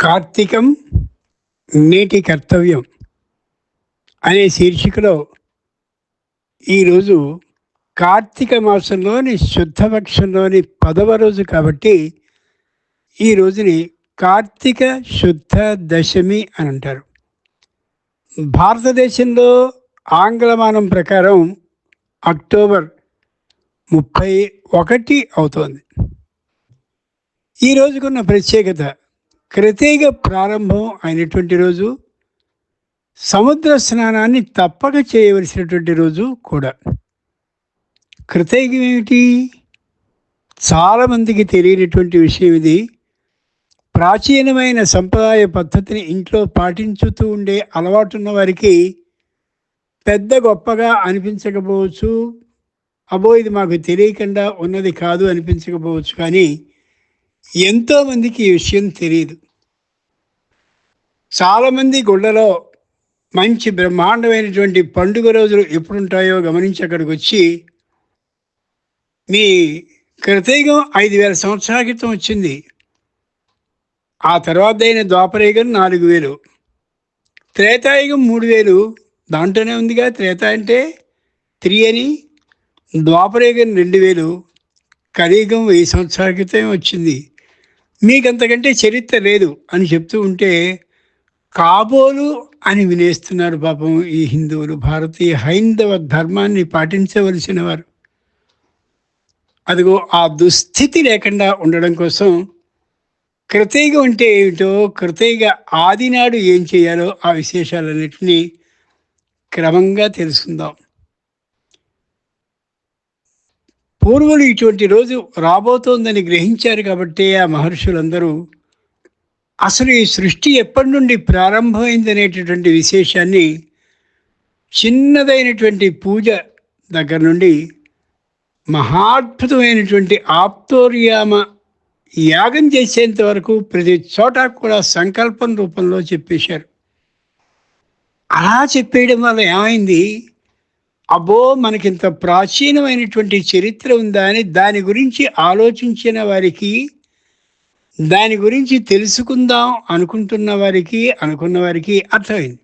కార్తీకం నేటి కర్తవ్యం అనే శీర్షికలో ఈరోజు కార్తీక మాసంలోని శుద్ధపక్షంలోని పదవ రోజు కాబట్టి ఈ రోజుని కార్తీక శుద్ధ దశమి అని అంటారు. భారతదేశంలో ఆంగ్లమానం ప్రకారం అక్టోబర్ ముప్పై ఒకటి అవుతోంది. ఈ రోజుకున్న ప్రత్యేకత కృతేగ ప్రారంభం అయినటువంటి రోజు సముద్ర స్నానాన్ని తప్పక చేయవలసినటువంటి రోజు కూడా. కృతయుగం ఏమిటి? చాలామందికి తెలియనటువంటి విషయం ఇది. ప్రాచీనమైన సంప్రదాయ పద్ధతిని ఇంట్లో పాటించుతూ ఉండే అలవాటున్న వారికి పెద్ద గొప్పగా అనిపించకపోవచ్చు. అబో ఇది మాకు తెలియకుండా ఉన్నది కాదు అనిపించకపోవచ్చు. కానీ ఎంతోమందికి ఈ విషయం తెలియదు. చాలామంది గుళ్ళలో మంచి బ్రహ్మాండమైనటువంటి పండుగ రోజులు ఎప్పుడుంటాయో గమనించి అక్కడికి వచ్చి మీ కృతయుగం ఐదు వేల సంవత్సరాల క్రితం వచ్చింది. ఆ తర్వాత అయిన ద్వాపరయుగం నాలుగు వేలు. త్రేతాయుగం మూడు వేలు. దాంట్లోనే ఉందిగా. త్రేత అంటే త్రీ అని. ద్వాపరయుగం రెండు వేలు. కలియుగం వెయ్యి సంవత్సరాల క్రితం వచ్చింది. మీకు అంతకంటే చరిత్ర లేదు అని చెప్తూ ఉంటే కాబోలు అని వినేస్తున్నారు పాపం ఈ హిందువులు భారతీయ హైందవ ధర్మాన్ని పాటించవలసిన వారు అదిగో ఆ దుస్థితి లేకుండా ఉండడం కోసం కృతయిగ అంటే ఏమిటో కృతయిగ ఆదినాడు ఏం చేయాలో ఆ విశేషాలన్నింటినీ క్రమంగా తెలుసుకుందాం. పూర్వులు ఇటువంటి రోజు రాబోతోందని గ్రహించారు కాబట్టి ఆ మహర్షులందరూ అసలు ఈ సృష్టి ఎప్పటి నుండి ప్రారంభమైంది అనేటటువంటి విశేషాన్ని చిన్నదైనటువంటి పూజ దగ్గర నుండి మహాద్భుతమైనటువంటి ఆప్తోర్యామ యాగం చేసేంత వరకు ప్రతి చోట కూడా సంకల్పం రూపంలో చెప్పేశారు. అలా చెప్పేయడం వల్ల ఏమైంది? అబ్బో మనకింత ప్రాచీనమైనటువంటి చరిత్ర ఉందా అని దాని గురించి ఆలోచించిన వారికి దాని గురించి తెలుసుకుందాం అనుకుంటున్న వారికి అనుకున్న వారికి అర్థమైంది.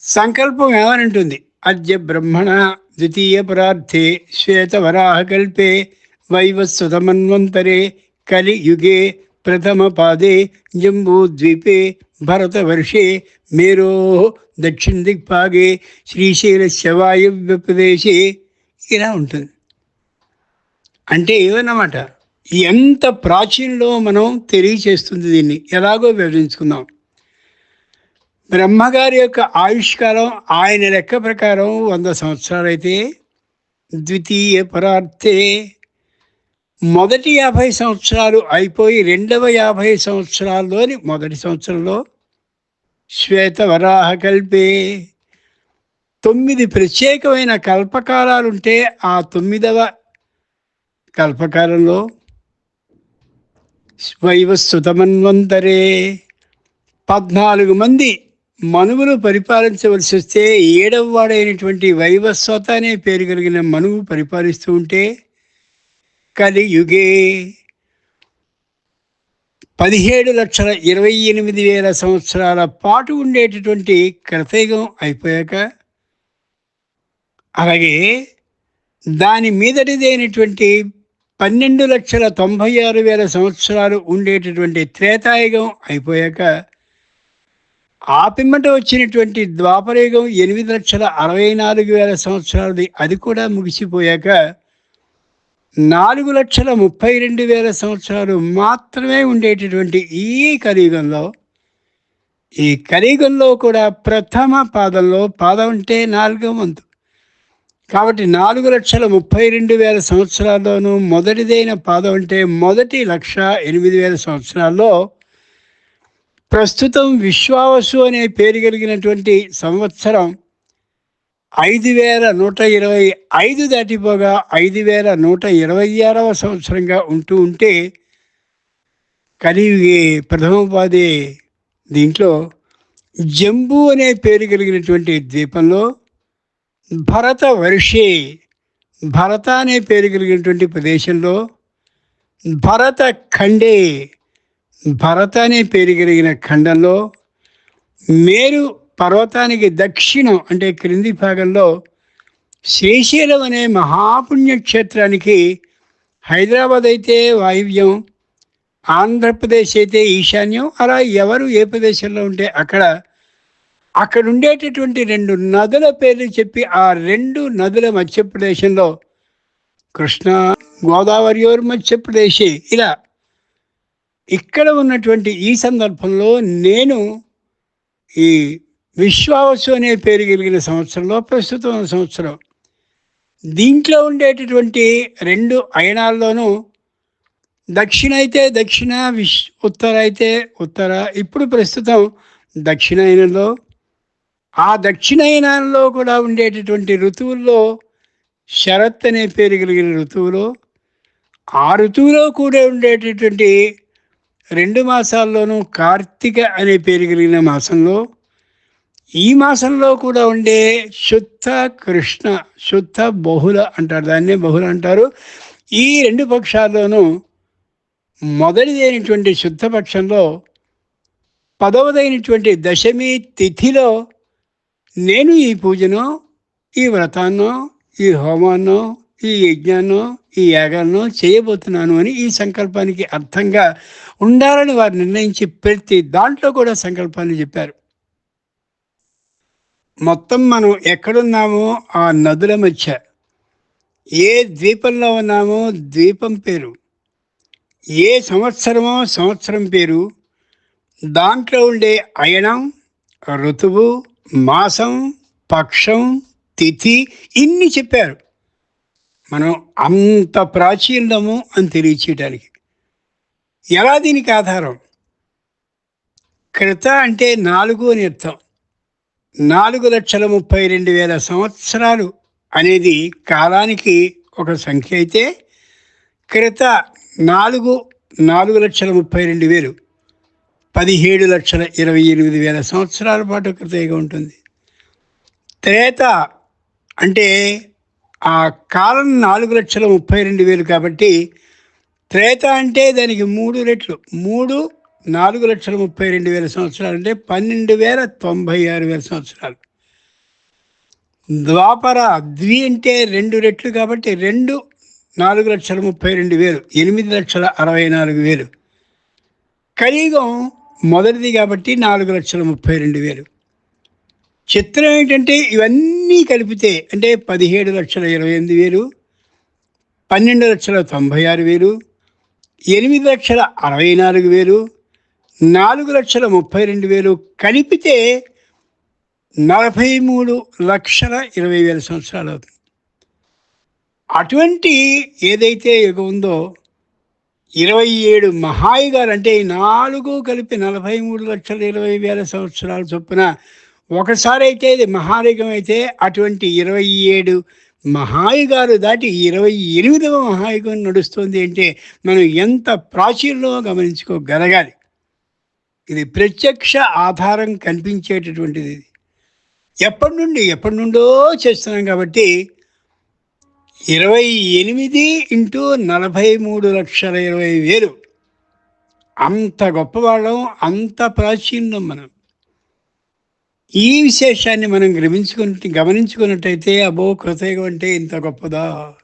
సంకల్పం ఏమనంటుంది? అద్య బ్రహ్మణ ద్వితీయ పరార్థే శ్వేతవరాహకల్పే వైవస్వతమన్వంతరే కలియుగే ప్రథమ పాదే జంబూద్వీపే భరతవర్షే మేరో దక్షిణ దిక్పాగే శ్రీశైలస్య వాయువ్య ప్రదేశే. ఇలా ఉంటుంది. అంటే ఏమన్నమాట? ఎంత ప్రాచీనలో మనం తెలియచేస్తుంది దీన్ని. ఎలాగో వివరించుకుందాం. బ్రహ్మగారి యొక్క ఆయుష్కాలం ఆయన లెక్క ప్రకారం వంద సంవత్సరాలైతే ద్వితీయ పరార్థే మొదటి యాభై సంవత్సరాలు అయిపోయి రెండవ యాభై సంవత్సరాల్లోని మొదటి సంవత్సరంలో శ్వేతవరాహ కల్పే. తొమ్మిది ప్రత్యేకమైన కల్పకాలాలుంటే ఆ తొమ్మిదవ కల్పకాలంలో వైవస్సుతమన్వంతరే. పద్నాలుగు మంది మనువులు పరిపాలించవలసి వస్తే ఏడవ వాడైనటువంటి వైవస్వత అనే పేరు కలిగిన మనువు పరిపాలిస్తూ ఉంటే కలియుగే. పదిహేడు లక్షల ఇరవై ఎనిమిది వేల సంవత్సరాల పాటు ఉండేటటువంటి కృతయుగం అయిపోయాక అలాగే దాని మీదటిదైనటువంటి పన్నెండు లక్షల తొంభై ఆరు వేల సంవత్సరాలు ఉండేటటువంటి త్రేతాయుగం అయిపోయాక ఆ పిమ్మట వచ్చినటువంటి ద్వాపరయుగం ఎనిమిది లక్షల అరవై నాలుగు వేల సంవత్సరాలది అది కూడా ముగిసిపోయాక నాలుగు లక్షల ముప్పై రెండు వేల సంవత్సరాలు మాత్రమే ఉండేటటువంటి ఈ కలియుగంలో ఈ కలియుగంలో కూడా ప్రథమ పాదంలో పాదం అంటే నాలుగో వంతు కాబట్టి నాలుగు లక్షల ముప్పై రెండు వేల సంవత్సరాల్లోనూ మొదటిదైన పాదం అంటే మొదటి లక్ష ఎనిమిది వేల సంవత్సరాల్లో ప్రస్తుతం విశ్వావసు అనే పేరు కలిగినటువంటి సంవత్సరం ఐదు వేల నూట ఇరవై ఐదు దాటిపోగా ఐదు వేల నూట ఇరవై ఆరవ సంవత్సరంగా ఉంటూ ఉంటే కలిగి ప్రథమోపాధి దీంట్లో జంబు అనే పేరు కలిగినటువంటి ద్వీపంలో భరత వర్షే భరత అనే పేరు కలిగినటువంటి ప్రదేశంలో భరత ఖండే భరత అనే పేరు కలిగిన ఖండంలో మేరు పర్వతానికి దక్షిణం అంటే క్రింది భాగంలో శ్రీశైలం అనే మహాపుణ్యక్షేత్రానికి హైదరాబాద్ అయితే వాయువ్యం ఆంధ్రప్రదేశ్ అయితే ఈశాన్యం అలా ఎవరు ఏ ప్రదేశంలో ఉంటే అక్కడ అక్కడ ఉండేటటువంటి రెండు నదుల పేర్లు చెప్పి ఆ రెండు నదుల మధ్యప్రదేశంలో కృష్ణ గోదావరి మధ్యప్రదేశ్. ఇలా ఇక్కడ ఉన్నటువంటి ఈ సందర్భంలో నేను ఈ విశ్వావసు అనే పేరు కలిగిన సంవత్సరంలో ప్రస్తుతం ఉన్న సంవత్సరం దీంట్లో ఉండేటటువంటి రెండు అయనాల్లోనూ దక్షిణ అయితే దక్షిణ విశ్ ఉత్తర అయితే ఉత్తర ఇప్పుడు ప్రస్తుతం దక్షిణ దక్షిణాయనంలో ఆ దక్షిణాయనంలో కూడా ఉండేటటువంటి ఋతువుల్లో శరత్ అనే పేరు కలిగిన ఋతువులో ఆ ఋతువులో కూడా ఉండేటటువంటి రెండు మాసాల్లోనూ కార్తీక అనే పేరు కలిగిన మాసంలో ఈ మాసంలో కూడా ఉండే శుద్ధ కృష్ణ శుద్ధ బహుళ అంటారు. దాన్నే బహుళ అంటారు. ఈ రెండు పక్షాల్లోనూ మొదటిదైనటువంటి శుద్ధపక్షంలో పదవదైనటువంటి దశమి తిథిలో నేను ఈ పూజను ఈ వ్రతాన్నో ఈ హోమాన్నో ఈ యజ్ఞాన్నో ఈ యాగాన్నో చేయబోతున్నాను అని ఈ సంకల్పానికి అర్థంగా ఉండాలని వారు నిర్ణయించి ప్రతి దాంట్లో కూడా సంకల్పాన్ని చెప్పారు. మొత్తం మనం ఎక్కడున్నామో ఆ నదుల మధ్య ఏ ద్వీపంలో ఉన్నామో ద్వీపం పేరు ఏ సంవత్సరమో సంవత్సరం పేరు దాంట్లో ఉండే అయనం ఋతువు మాసం పక్షం తిథి ఇన్ని చెప్పారు. మనం అంత ప్రాచీనము అని తెలియచేయడానికి ఎలా దీనికి ఆధారం? క్రిత అంటే నాలుగు అని అర్థం నాలుగు లక్షల ముప్పై రెండు వేల సంవత్సరాలు అనేది కాలానికి ఒక సంఖ్య అయితే క్రిత నాలుగు నాలుగు లక్షల ముప్పై రెండు వేలు. పదిహేడు లక్షల ఇరవై ఎనిమిది వేల సంవత్సరాల పాటు కృతయుగం ఉంటుంది. త్రేత అంటే ఆ కాలం నాలుగు లక్షల ముప్పై రెండు వేలు కాబట్టి త్రేత అంటే దానికి మూడు రెట్లు. మూడు నాలుగు లక్షల ముప్పై రెండు వేల సంవత్సరాలు అంటే పన్నెండు వేల తొంభై ఆరు వేల సంవత్సరాలు. ద్వాపర ద్వి అంటే రెండు రెట్లు కాబట్టి రెండు నాలుగు లక్షల ముప్పై రెండు వేలు. ఎనిమిది లక్షల అరవై నాలుగు వేలు. కలియుగం మొదటిది కాబట్టి నాలుగు లక్షల ముప్పై రెండు వేలు. చిత్రం ఏంటంటే ఇవన్నీ కలిపితే అంటే పదిహేడు లక్షల ఇరవై ఎనిమిది వేలు పన్నెండు లక్షల తొంభై ఆరు వేలు ఎనిమిది లక్షల అరవై నాలుగు వేలు నాలుగు లక్షల ముప్పై రెండు వేలు కలిపితే నలభై మూడు లక్షల ఇరవై వేల సంవత్సరాలు అవుతుంది. అటువంటి ఏదైతే యుగం ఉందో ఇరవై ఏడు మహాయుగాలు అంటే ఈ నాలుగు కలిపి నలభై మూడు లక్షల ఇరవై వేల సంవత్సరాల చొప్పున ఒకసారి అయితే ఇది మహాయుగం అయితే అటువంటి ఇరవై ఏడు మహాయుగాలు దాటి ఇరవై ఎనిమిదవ మహాయుగం నడుస్తుంది అంటే మనం ఎంత ప్రాచీనలో గమనించుకోగలగాలి. ఇది ప్రత్యక్ష ఆధారం కనిపించేటటువంటిది ఇది. ఎప్పటి నుండి ఎప్పటి నుండో చేస్తున్నాం కాబట్టి ఇరవై ఎనిమిది ఇంటూ నలభై మూడు లక్షల ఇరవై వేలు. అంత గొప్పవాళ్ళం అంత ప్రాచీనం మనం. ఈ విశేషాన్ని మనం గ్రమించుకుని గమనించుకున్నట్టయితే అబో కృతయుగం అంటే ఇంత గొప్పదా?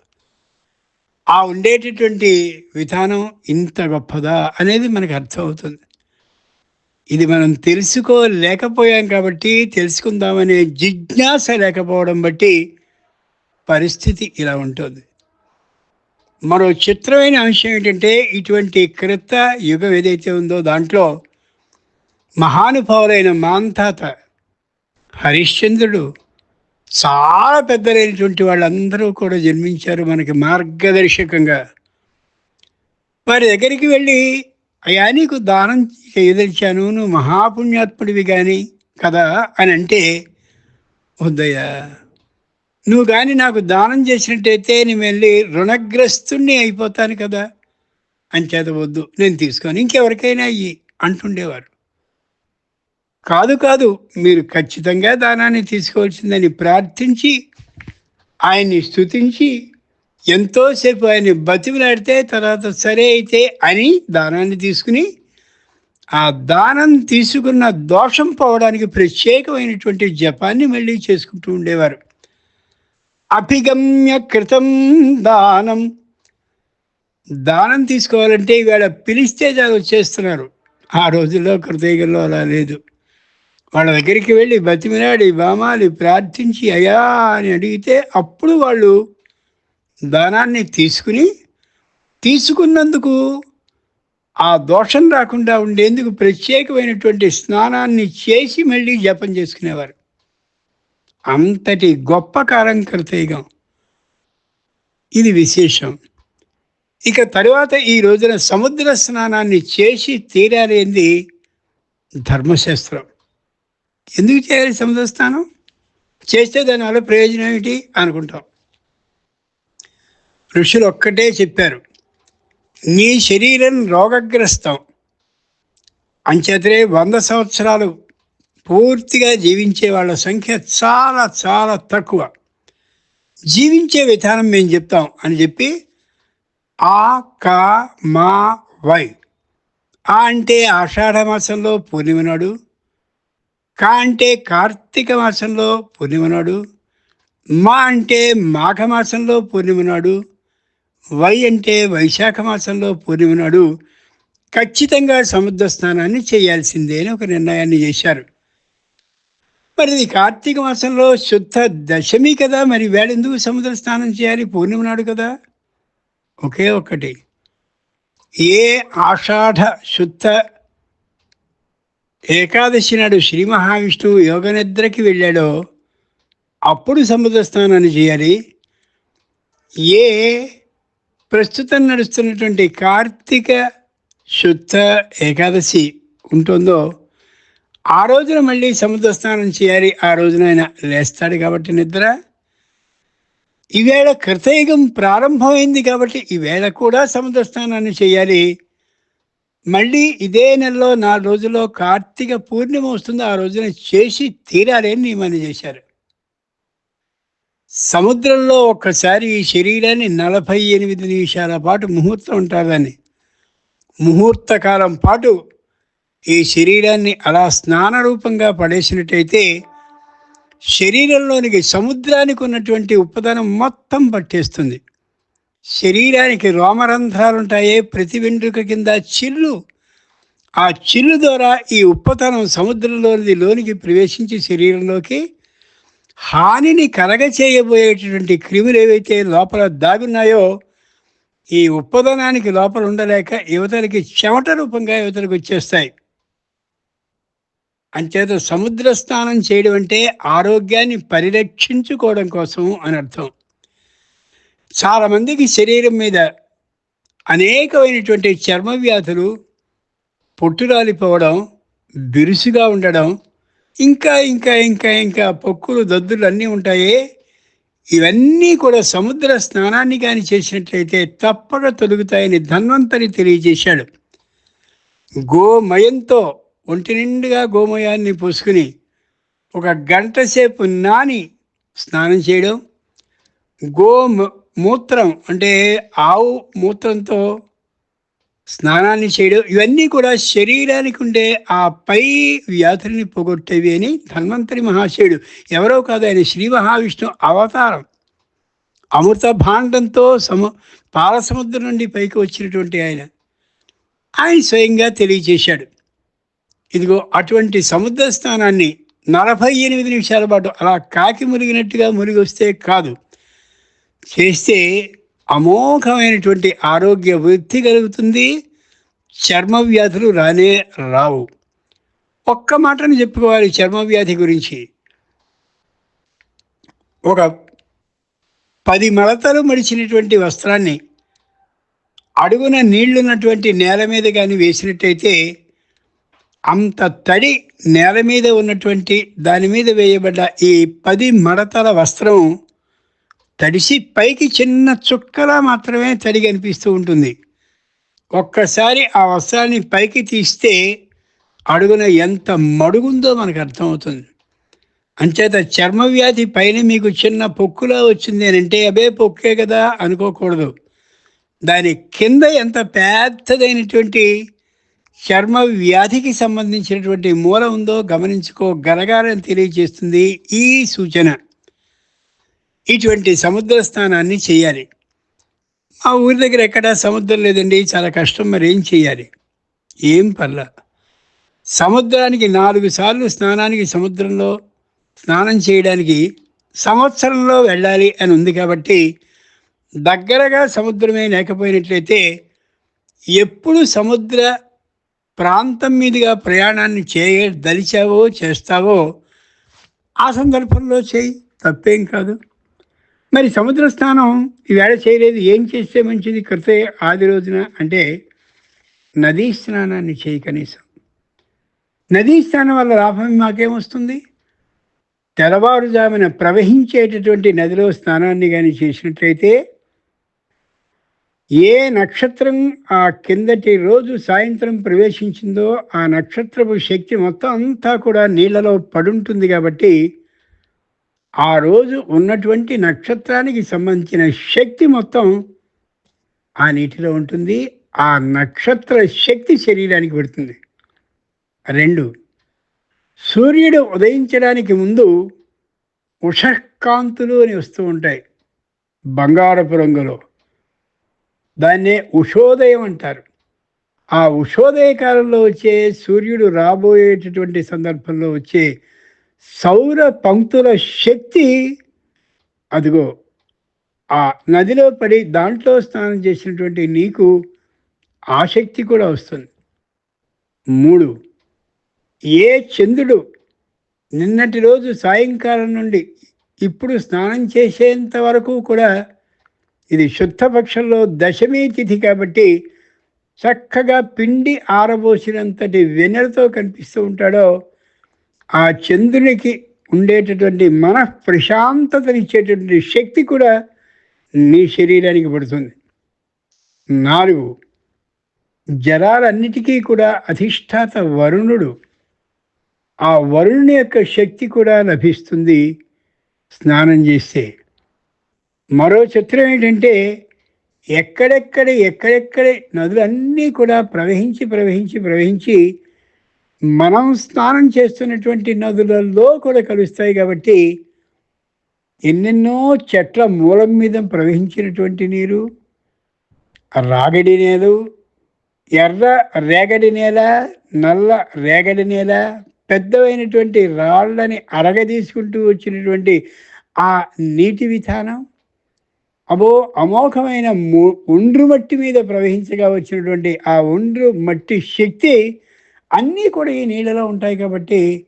ఆ ఉండేటటువంటి విధానం ఇంత గొప్పదా అనేది మనకు అర్థమవుతుంది. ఇది మనం తెలుసుకోలేకపోయాం కాబట్టి తెలుసుకుందామనే జిజ్ఞాస లేకపోవడం బట్టి పరిస్థితి ఇలా ఉంటుంది. మరో చిత్రమైన అంశం ఏంటంటే ఇటువంటి క్రిత యుగం ఏదైతే ఉందో దాంట్లో మహానుభావులైన మాంతాత హరిశ్చంద్రుడు చాలా పెద్దలైనటువంటి వాళ్ళందరూ కూడా జన్మించారు మనకి మార్గదర్శకంగా. వారి దగ్గరికి వెళ్ళి అయ్యా నీకు దానం చేయదలిచాను నువ్వు మహాపుణ్యాత్ముడివి కానీ కదా అని అంటే వద్దయ్యా నువ్వు కానీ నాకు దానం చేసినట్టయితే నేను వెళ్ళి రుణగ్రస్తుణ్ణి అయిపోతాను కదా అంచేత వద్దు నేను తీసుకొని ఇంకెవరికైనా అయ్యి అంటుండేవారు. కాదు కాదు మీరు ఖచ్చితంగా దానాన్ని తీసుకోవాల్సిందని ప్రార్థించి ఆయన్ని స్థుతించి ఎంతోసేపు ఆయన్ని బతిమలాడితే తర్వాత సరే అయితే అని దానాన్ని తీసుకుని ఆ దానం తీసుకున్న దోషం పోవడానికి ప్రత్యేకమైనటువంటి జపాన్ని మళ్ళీ చేసుకుంటూ ఉండేవారు. అభిగమ్య కృతం దానం. దానం తీసుకోవాలంటే ఇవాళ పిలిస్తే చాలు వచ్చేస్తున్నారు. ఆ రోజుల్లో కృతయుగంలో అలా లేదు. వాళ్ళ దగ్గరికి వెళ్ళి బతిమిలాడి బామాలి ప్రార్థించి అయ్యా అని అడిగితే అప్పుడు వాళ్ళు దానాన్ని తీసుకుని తీసుకున్నందుకు ఆ దోషం రాకుండా ఉండేందుకు ప్రత్యేకమైనటువంటి స్నానాన్ని చేసి మళ్ళీ జపం చేసుకునేవారు. అంతటి గొప్ప కాలం ఇది విశేషం. ఇక తరువాత ఈ రోజున సముద్ర స్నానాన్ని చేసి తీరాలేంది ధర్మశాస్త్రం. ఎందుకు చేయాలి సముద్ర స్నానం? చేస్తే దానివల్ల ప్రయోజనం ఏమిటి? అనుకుంటాం. ఋషులు ఒక్కటే చెప్పారు. నీ శరీరం రోగగ్రస్తం. అంచేతనే వంద సంవత్సరాలు పూర్తిగా జీవించే వాళ్ళ సంఖ్య చాలా చాలా తక్కువ. జీవించే విధానం మేము చెప్తాం అని చెప్పి ఆ క మా వై. ఆ అంటే ఆషాఢ మాసంలో పూర్ణిమ నాడు కా అంటే కార్తీక మాసంలో పూర్ణిమ నాడు మా అంటే మాఘమాసంలో పూర్ణిమ నాడు వై అంటే వైశాఖ మాసంలో పూర్ణిమ నాడు ఖచ్చితంగా సముద్ర స్నానాన్ని చేయాల్సిందే అని ఒక నిర్ణయాన్ని చేశారు. మరి ఇది కార్తీక మాసంలో శుద్ధ దశమి కదా మరి వేళ ఎందుకు సముద్ర స్నానం చేయాలి? పూర్ణిమ నాడు కదా. ఒకే ఒక్కటి. ఏ ఆషాఢ శుద్ధ ఏకాదశి నాడు శ్రీ మహావిష్ణువు యోగ నిద్రకి వెళ్ళాడో అప్పుడు సముద్ర స్నానాన్ని చేయాలి. ఏ ప్రస్తుతం నడుస్తున్నటువంటి కార్తీక శుద్ధ ఏకాదశి ఉంటుందో ఆ రోజున మళ్ళీ సముద్ర స్నానం చేయాలి ఆ రోజున ఆయన లేస్తాడు కాబట్టి నిద్ర. ఈవేళ కృతయుగం ప్రారంభమైంది కాబట్టి ఈవేళ కూడా సముద్ర స్నానాన్ని చేయాలి. మళ్ళీ ఇదే నెలలో నాలుగు రోజుల్లో కార్తీక పూర్ణిమ వస్తుంది ఆ రోజున చేసి తీరాలి అని నియమాన్ని చేశారు. సముద్రంలో ఒక్కసారి ఈ శరీరాన్ని నలభై ఎనిమిది నిమిషాల పాటు ముహూర్తం ఉంటుందని ముహూర్త కాలం పాటు ఈ శరీరాన్ని అలా స్నాన రూపంగా పడేసినట్టయితే శరీరంలోనికి సముద్రానికి ఉన్నటువంటి ఉపదనం మొత్తం పట్టేస్తుంది. శరీరానికి రోమరంధ్రాలు ఉంటాయే ప్రతి వెంట్రుక కింద చిల్లు. ఆ చిల్లు ద్వారా ఈ ఉప్పతనం సముద్రంలోనిది లోనికి ప్రవేశించి శరీరంలోకి హానిని కలగచేయబోయేటటువంటి క్రిములు ఏవైతే లోపల దాగున్నాయో ఈ ఉప్పదనానికి లోపల ఉండలేక యువతలకి చెమట రూపంగా యువతలకు వచ్చేస్తాయి. అంచేత సముద్ర స్నానం చేయడం అంటే ఆరోగ్యాన్ని పరిరక్షించుకోవడం కోసం అని అర్థం. చాలామందికి శరీరం మీద అనేకమైనటువంటి చర్మ వ్యాధులు పొట్టురాలిపోవడం బిరుసుగా ఉండడం ఇంకా ఇంకా ఇంకా ఇంకా పొక్కులు దద్దులు అన్నీ ఉంటాయి. ఇవన్నీ కూడా సముద్ర స్నానాన్ని కానీ చేసినట్లయితే తప్పక తొలుగుతాయని ధన్వంతరి తెలియజేశాడు. గోమయంతో ఒంటి నిండుగా గోమయాన్ని పోసుకుని ఒక గంట సేపు నాని స్నానం చేయడం గో మూత్రం అంటే ఆవు మూత్రంతో స్నానాన్ని చేయడం ఇవన్నీ కూడా శరీరానికి ఉండే ఆ పై వ్యాధుల్ని పోగొట్టేవి అని ధన్వంతరి మహాశయుడు ఎవరో కాదు ఆయన శ్రీ మహావిష్ణు అవతారం. అమృత భాండంతో సము పాలసముద్రం నుండి పైకి వచ్చినటువంటి ఆయన. ఆయన స్వయంగా తెలియజేశాడు. ఇదిగో అటువంటి సముద్ర స్నానాన్ని నలభై ఎనిమిది నిమిషాల పాటు అలా కాకి మురిగినట్టుగా మురిగి వస్తే కాదు. చేస్తే అమోఘమైనటువంటి ఆరోగ్య వృద్ధి కలుగుతుంది చర్మ వ్యాధులు రానే రావు. ఒక్క మాటను చెప్పుకోవాలి చర్మ వ్యాధి గురించి. ఒక పది మడతలు మడిచినటువంటి వస్త్రాన్ని అడుగున నీళ్ళున్నటువంటి నేల మీద కానీ వేసినట్టయితే అంత తడి నేల మీద ఉన్నటువంటి దాని మీద వేయబడ్డ ఈ పది మడతల వస్త్రం తడిసి పైకి చిన్న చుక్కలా మాత్రమే తడి కనిపిస్తూ ఉంటుంది. ఒక్కసారి ఆ వస్త్రాన్ని పైకి తీస్తే అడుగున ఎంత మడుగుందో మనకు అర్థమవుతుంది. అంచేత చర్మ వ్యాధి పైన మీకు చిన్న పొక్కులా వచ్చింది అని అంటే అబే పొక్కే కదా అనుకోకూడదు. దాని కింద ఎంత పెద్దదైనటువంటి చర్మ వ్యాధికి సంబంధించినటువంటి మూల ఉందో గమనించుకోగలగాలని తెలియజేస్తుంది ఈ సూచన. ఇటువంటి సముద్ర స్నానాన్ని చేయాలి. మా ఊరి దగ్గర ఎక్కడ సముద్రం లేదండి చాలా కష్టం మరి ఏం చేయాలి? ఏం పర్ల. సముద్రానికి నాలుగు సార్లు స్నానానికి సముద్రంలో స్నానం చేయడానికి సంవత్సరంలో వెళ్ళాలి అని ఉంది కాబట్టి దగ్గరగా సముద్రమే లేకపోయినట్లయితే ఎప్పుడు సముద్ర ప్రాంతం మీదుగా ప్రయాణాన్ని చేయ దలిచావో చేస్తావో ఆ సందర్భంలో చేయి. తప్పేం కాదు. మరి సముద్ర స్నానం ఈవేళ చేయలేదు. ఏం చేస్తే మంచిది? కృత ఆది రోజున అంటే నదీ స్నానాన్ని చేయి కనీసం. నదీ స్నానం వల్ల లాభం మాకేమొస్తుంది తెల్లవారుజామున ప్రవహించేటటువంటి నదిలో స్నానాన్ని కానీ చేసినట్లయితే ఏ నక్షత్రం ఆ కిందటి రోజు సాయంత్రం ప్రవేశించిందో ఆ నక్షత్రపు శక్తి మొత్తం అంతా కూడా నీళ్ళలో పడుంటుంది కాబట్టి ఆ రోజు ఉన్నటువంటి నక్షత్రానికి సంబంధించిన శక్తి మొత్తం ఆ నీటిలో ఉంటుంది. ఆ నక్షత్ర శక్తి శరీరానికి పెడుతుంది. రెండు సూర్యుడు ఉదయించడానికి ముందు ఉషకాంతులు అని వస్తూ ఉంటాయి. బంగారపు రంగులో. దాన్నే ఉషోదయం అంటారు. ఆ ఉషోదయ కాలంలో వచ్చే సూర్యుడు రాబోయేటటువంటి సందర్భంలో వచ్చే సౌర పంక్తుల శక్తి అదిగో ఆ నదిలో పడి దాంట్లో స్నానం చేసినటువంటి నీకు ఆ శక్తి కూడా వస్తుంది. మూడు ఏ చంద్రుడు నిన్నటి రోజు సాయంకాలం నుండి ఇప్పుడు స్నానం చేసేంత వరకు కూడా ఇది శుద్ధపక్షంలో దశమీ తిథి కాబట్టి చక్కగా పిండి ఆరబోసినంతటి వెనెలతో కనిపిస్తూ ఉంటాడో ఆ చంద్రునికి ఉండేటటువంటి మన ప్రశాంతతనిచ్చేటటువంటి శక్తి కూడా నీ శరీరానికి పడుతుంది. నాలుగు జలాలన్నిటికీ కూడా అధిష్టాత వరుణుడు. ఆ వరుణుని యొక్క శక్తి కూడా లభిస్తుంది స్నానం చేస్తే. మరో చిత్రం ఏంటంటే ఎక్కడెక్కడ ఎక్కడెక్కడ నదులన్నీ కూడా ప్రవహించి ప్రవహించి ప్రవహించి మనం స్నానం చేస్తున్నటువంటి నదులలో కూడా కలుస్తాయి కాబట్టి ఎన్నెన్నో చెట్ల మూలం మీద ప్రవహించినటువంటి నీరు రాగడి నేలు ఎర్ర రేగడి నేల నల్ల రేగడి నేల పెద్దవైనటువంటి రాళ్ళని అరగదీసుకుంటూ వచ్చినటువంటి ఆ నీటి విధానం అబో అమోఘమైన ఒండ్రు మట్టి మీద ప్రవహించగా వచ్చినటువంటి ఆ ఒండ్రు మట్టి శక్తి అన్నీ కూడా ఈ నీళ్ళలో ఉంటాయి కాబట్టి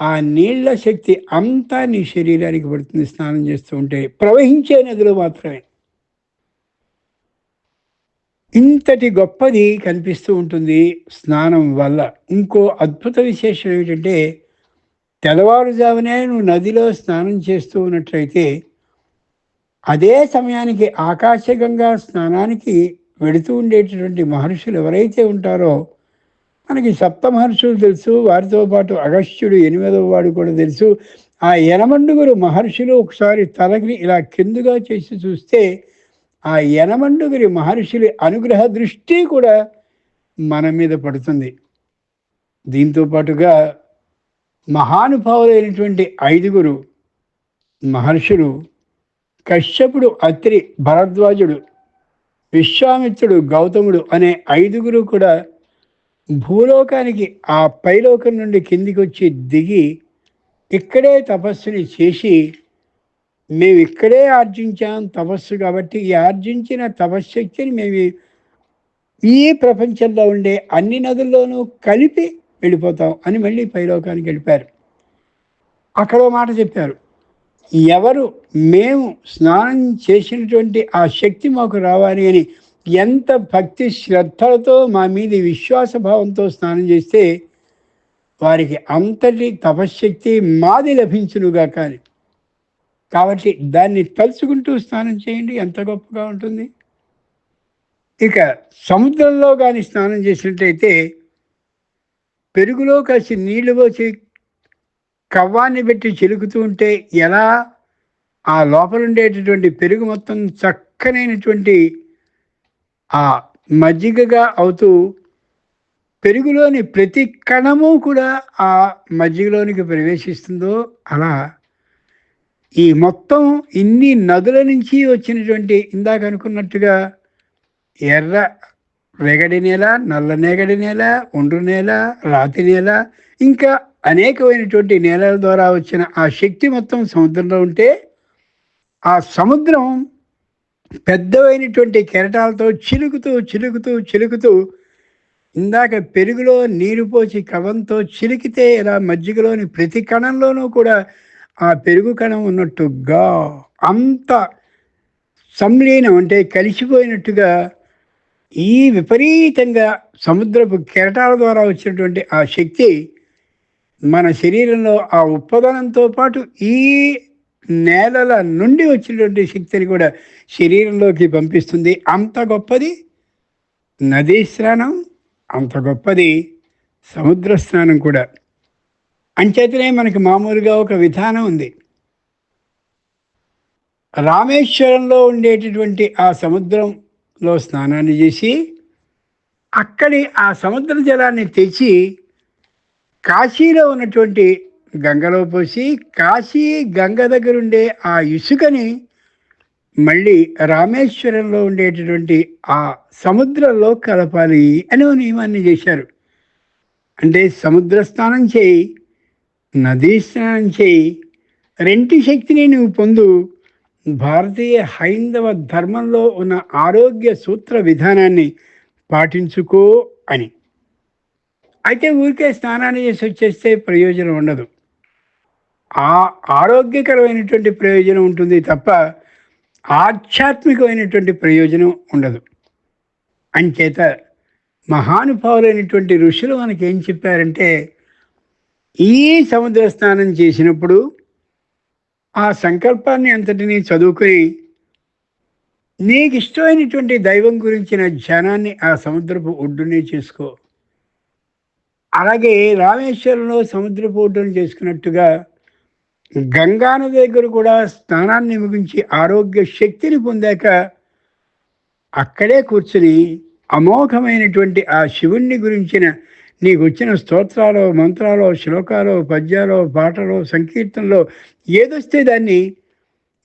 ఆ నీళ్ళ శక్తి అంతా నీ శరీరానికి పడుతుంది స్నానం చేస్తూ ఉంటే. ప్రవహించే నదులు మాత్రమే. ఇంతటి గొప్పది కనిపిస్తూ ఉంటుంది స్నానం వల్ల. ఇంకో అద్భుత విశేషం ఏమిటంటే తెల్లవారుజామునే నువ్వు నదిలో స్నానం చేస్తూ ఉన్నట్లయితే అదే సమయానికి ఆకాశగంగా స్నానానికి వెడుతూ ఉండేటటువంటి మహర్షులు ఎవరైతే ఉంటారో మనకి సప్త మహర్షులు తెలుసు వారితో పాటు అగస్త్యుడు ఎనిమిదవ వాడు కూడా తెలుసు. ఆ యనమండుగురు మహర్షులు ఒకసారి తలకి ఇలా కిందుగా చేసి చూస్తే ఆ యనమండుగురి మహర్షుల అనుగ్రహ దృష్టి కూడా మన మీద పడుతుంది. దీంతో పాటుగా మహానుభావులైనటువంటి ఐదుగురు మహర్షులు కశ్యపుడు అత్రి భరద్వాజుడు విశ్వామిత్రుడు గౌతముడు అనే ఐదుగురు కూడా భూలోకానికి ఆ పైలోకం నుండి కిందికి వచ్చి దిగి ఇక్కడే తపస్సుని చేసి మేము ఇక్కడే ఆర్జించాం తపస్సు కాబట్టి ఈ ఆర్జించిన తపశ్శక్తిని మేము ఈ ప్రపంచంలో ఉండే అన్ని నదుల్లోనూ కలిపి వెళ్ళిపోతాం అని మళ్ళీ పైలోకానికి వెళ్ళిపారు అక్కడ మాట చెప్పారు. ఎవరు మేము స్నానం చేసినటువంటి ఆ శక్తి మాకు రావాలి అని ఎంత భక్తి శ్రద్ధలతో మా మీద విశ్వాస భావంతో స్నానం చేస్తే వారికి అంతటి తపశ్శక్తి మాది లభించునుగా కానీ కాబట్టి దాన్ని తలుచుకుంటూ స్నానం చేయండి ఎంత గొప్పగా ఉంటుంది. ఇక సముద్రంలో కానీ స్నానం చేసినట్టయితే పెరుగులో కాసి నీళ్ళు పోసి కవ్వాన్ని పెట్టి చిలుకుతూ ఉంటే ఎలా? ఆ లోపల ఉండేటటువంటి పెరుగు మొత్తం చక్కనైనటువంటి ఆ మజ్జిగగా అవుతూ పెరుగులోని ప్రతి కణము కూడా ఆ మజ్జిగలోనికి ప్రవేశిస్తుందో? అలా. ఈ మొత్తం ఇన్ని నదుల నుంచి వచ్చినటువంటి ఇందాక అనుకున్నట్టుగా ఎర్ర రేగడి నేల నల్ల నేగడి నేల ఒండ్రు నేల రాతి నేల ఇంకా అనేకమైనటువంటి నేలల ద్వారా వచ్చిన ఆ శక్తి మొత్తం సముద్రంలో ఉంటే ఆ సముద్రం పెద్దవైనటువంటి కెరటాలతో చిలుకుతూ చిలుకుతూ చిలుకుతూ ఇందాక పెరుగులో నీరు పోసి కవంతో చిలికితే ఇలా మజ్జిగలోని ప్రతి కణంలోనూ కూడా ఆ పెరుగు కణం ఉన్నట్టుగా అంత సంలీనం అంటే కలిసిపోయినట్టుగా ఈ విపరీతంగా సముద్రపు కెరటాల ద్వారా వచ్చినటువంటి ఆ శక్తి మన శరీరంలో ఆ ఉప్పదనంతో పాటు ఈ నేలల నుండి వచ్చినటువంటి శక్తిని కూడా శరీరంలోకి పంపిస్తుంది. అంత గొప్పది నదీ స్నానం అంత గొప్పది సముద్ర స్నానం కూడా. అంచేతనే మనకి మామూలుగా ఒక విధానం ఉంది. రామేశ్వరంలో ఉండేటటువంటి ఆ సముద్రంలో స్నానాన్ని చేసి అక్కడి ఆ సముద్ర జలాన్ని తెచ్చి కాశీలో ఉన్నటువంటి గంగలో పోసి కాశీ గంగ దగ్గర ఉండే ఆ ఇసుకని మళ్ళీ రామేశ్వరంలో ఉండేటటువంటి ఆ సముద్రంలో కలపాలి అని ఓ నియమాన్ని చేశారు. అంటే సముద్ర స్నానం చేయి నదీ స్నానం చేయి రెంటి శక్తిని నువ్వు పొందు. భారతీయ హైందవ ధర్మంలో ఉన్న ఆరోగ్య సూత్ర విధానాన్ని పాటించుకో అని. అయితే ఊరికే స్నానాన్ని చేసి వచ్చేస్తే ప్రయోజనం ఉండదు. ఆ ఆరోగ్యకరమైనటువంటి ప్రయోజనం ఉంటుంది తప్ప ఆధ్యాత్మికమైనటువంటి ప్రయోజనం ఉండదు. అంచేత మహానుభావులైనటువంటి ఋషులు మనకి ఏం చెప్పారంటే ఈ సముద్ర స్నానం చేసినప్పుడు ఆ సంకల్పాన్ని అంతటినీ చదువుకొని నీకు ఇష్టమైనటువంటి దైవం గురించిన ధ్యానాన్ని ఆ సముద్రపు ఒడ్డునే చేసుకో. అలాగే రామేశ్వరంలో సముద్ర ఒడ్డును చేసుకున్నట్టుగా గంగానది దగ్గర కూడా స్నానాన్ని ముగించి ఆరోగ్య శక్తిని పొందాక అక్కడే కూర్చుని అమోఘమైనటువంటి ఆ శివుణ్ణి గురించిన నీకు వచ్చిన స్తోత్రాలు మంత్రాలు శ్లోకాలు పద్యాలు పాటలు సంకీర్తనలో ఏదొస్తే దాన్ని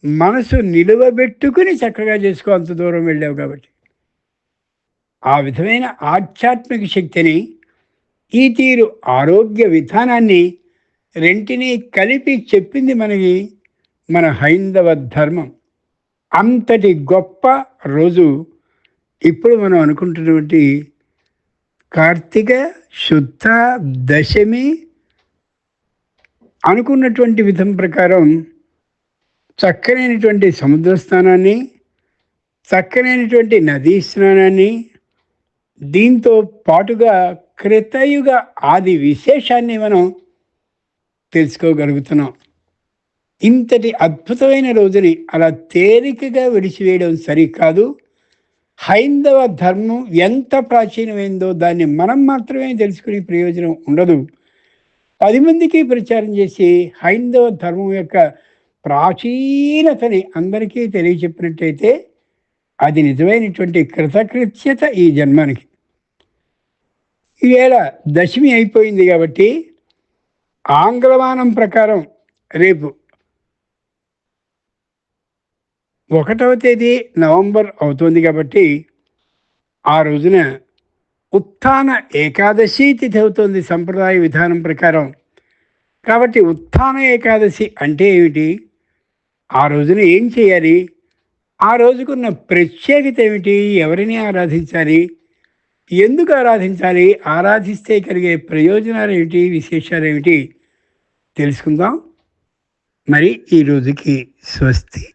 మనసు నిలువబెట్టుకుని చక్కగా చేసుకో అంత దూరం వెళ్ళావు కాబట్టి. ఆ విధమైన ఆధ్యాత్మిక శక్తిని ఈ తీరు ఆరోగ్య విధానాన్ని రెంటిని కలిపి చెప్పింది మనకి మన హైందవ ధర్మం. అంతటి గొప్ప రోజు ఇప్పుడు మనం అనుకుంటున్నటువంటి కార్తీక శుద్ధ దశమి అనుకున్నటువంటి విధం ప్రకారం చక్కనైనటువంటి సముద్ర స్నానాన్ని చక్కనైనటువంటి నదీ స్నానాన్ని దీంతో పాటుగా కృతయుగ ఆది విశేషాన్ని మనం తెలుసుకోగలుగుతున్నాం. ఇంతటి అద్భుతమైన రోజుని అలా తేలికగా విడిచివేయడం సరికాదు. హైందవ ధర్మం ఎంత ప్రాచీనమైందో దాన్ని మనం మాత్రమే తెలుసుకునే ప్రయోజనం ఉండదు. పది మందికి ప్రచారం చేసి హైందవ ధర్మం యొక్క ప్రాచీనతని అందరికీ తెలియచెప్పినట్టయితే అది నిజమైనటువంటి కృతకృత్యత ఈ జన్మానికి. ఈవేళ దశమి అయిపోయింది కాబట్టి ఆంగ్లమానం ప్రకారం రేపు ఒకటవ తేదీ నవంబర్ అవుతుంది కాబట్టి ఆ రోజున ఉత్థాన ఏకాదశి తిథి అవుతుంది సంప్రదాయ విధానం ప్రకారం. కాబట్టి ఉత్థాన ఏకాదశి అంటే ఏమిటి? ఆ రోజున ఏం చేయాలి? ఆ రోజుకున్న ప్రత్యేకత ఏమిటి? ఎవరిని ఆరాధించాలి? ఎందుకు ఆరాధించాలి? ఆరాధిస్తే కలిగే ప్రయోజనాలు ఏమిటి? విశేషాలు ఏమిటి? తెలుసుకుందాం. మరి ఈ రోజుకి స్వస్తి.